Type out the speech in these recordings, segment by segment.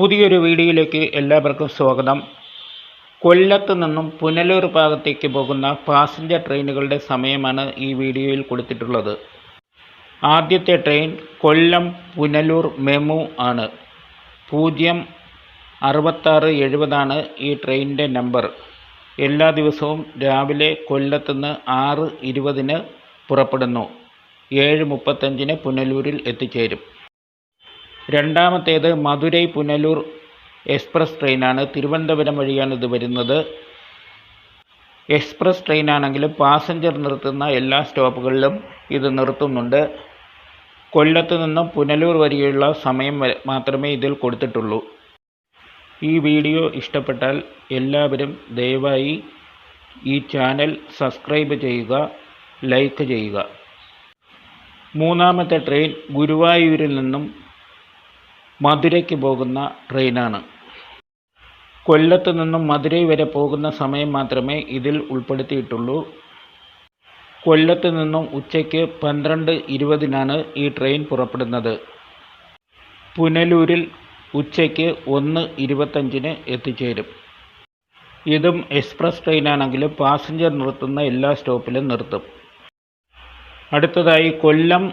പുതിയൊരു വീഡിയോയിലേക്ക് എല്ലാവർക്കും സ്വാഗതം. കൊല്ലത്ത് നിന്നും പുനലൂർ ഭാഗത്തേക്ക് പോകുന്ന പാസഞ്ചർ ട്രെയിനുകളുടെ സമയമാണ് ഈ വീഡിയോയിൽ കൊടുത്തിട്ടുള്ളത്. ആദ്യത്തെ ട്രെയിൻ കൊല്ലം പുനലൂർ മെമു ആണ്. പൂജ്യം അറുപത്താറ് എഴുപതാണ് ഈ ട്രെയിനിന്റെ നമ്പർ. എല്ലാ ദിവസവും രാവിലെ കൊല്ലത്തുനിന്ന് ആറ് ഇരുപതിന് പുറപ്പെടുന്നു. ഏഴ് മുപ്പത്തഞ്ചിന് പുനലൂരിൽ എത്തിച്ചേരും. രണ്ടാമത്തേത് മധുരൈ പുനലൂർ എക്സ്പ്രസ് ട്രെയിനാണ്. തിരുവനന്തപുരം വഴിയാണ് ഇത് വരുന്നത്. എക്സ്പ്രസ് ട്രെയിനാണെങ്കിലും പാസഞ്ചർ നിർത്തുന്ന എല്ലാ സ്റ്റോപ്പുകളിലും ഇത് നിർത്തുന്നുണ്ട്. കൊല്ലത്ത് നിന്നും പുനലൂർ വരെയുള്ള സമയം മാത്രമേ ഇതിൽ കൊടുത്തിട്ടുള്ളൂ. ഈ വീഡിയോ ഇഷ്ടപ്പെട്ടാൽ എല്ലാവരും ദയവായി ഈ ചാനൽ സബ്സ്ക്രൈബ് ചെയ്യുക ലൈക്ക് ചെയ്യുക. മൂന്നാമത്തെ ട്രെയിൻ ഗുരുവായൂരിൽ നിന്നും മധുരയ്ക്ക് പോകുന്ന ട്രെയിനാണ്. കൊല്ലത്ത് നിന്നും മധുരൈ വരെ പോകുന്ന സമയം മാത്രമേ ഇതിൽ ഉൾപ്പെടുത്തിയിട്ടുള്ളൂ. കൊല്ലത്ത് നിന്നും ഉച്ചയ്ക്ക് പന്ത്രണ്ട് ഇരുപതിനാണ് ഈ ട്രെയിൻ പുറപ്പെടുന്നത്. പുനലൂരിൽ ഉച്ചയ്ക്ക് ഒന്ന് ഇരുപത്തഞ്ചിന് എത്തിച്ചേരും. ഇതും എക്സ്പ്രസ് ട്രെയിനാണെങ്കിലും പാസഞ്ചർ നിർത്തുന്ന എല്ലാ സ്റ്റോപ്പിലും നിർത്തും. അടുത്തതായി കൊല്ലം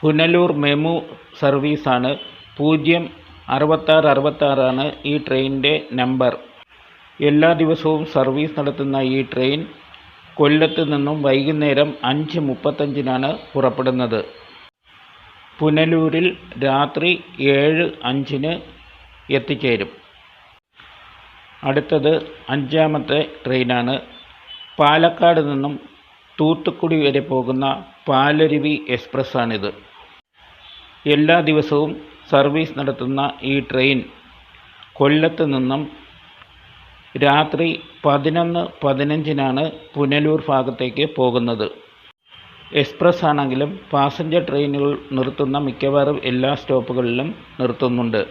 പുനലൂർ മെമു സർവീസാണ് പൂജ്യം അറുപത്താറ് അറുപത്താറാണ് ഈ ട്രെയിനിന്റെ നമ്പർ. എല്ലാ ദിവസവും സർവീസ് നടത്തുന്ന ഈ ട്രെയിൻ കൊല്ലത്ത് നിന്നും വൈകുന്നേരം അഞ്ച് മുപ്പത്തഞ്ചിനാണ് പുറപ്പെടുന്നത്. പുനലൂരിൽ രാത്രി ഏഴ് അഞ്ചിന് എത്തിച്ചേരും. അടുത്തത് അഞ്ചാമത്തെ ട്രെയിനാണ്. പാലക്കാട് നിന്നും തൂത്തുക്കുടി വരെ പോകുന്ന പാലരുവി എക്സ്പ്രസ്സാണിത്. എല്ലാ ദിവസവും സർവീസ് നടത്തുന്ന ഈ ട്രെയിൻ കൊല്ലത്ത് നിന്നും രാത്രി പതിനൊന്ന് പതിനഞ്ചിനാണ് പുനലൂർ ഭാഗത്തേക്ക് പോകുന്നത്. എക്സ്പ്രസ് ആണെങ്കിലും പാസഞ്ചർ ട്രെയിനുകൾ നിർത്തുന്ന മിക്കവാറും എല്ലാ സ്റ്റോപ്പുകളിലും നിർത്തുന്നുണ്ട്.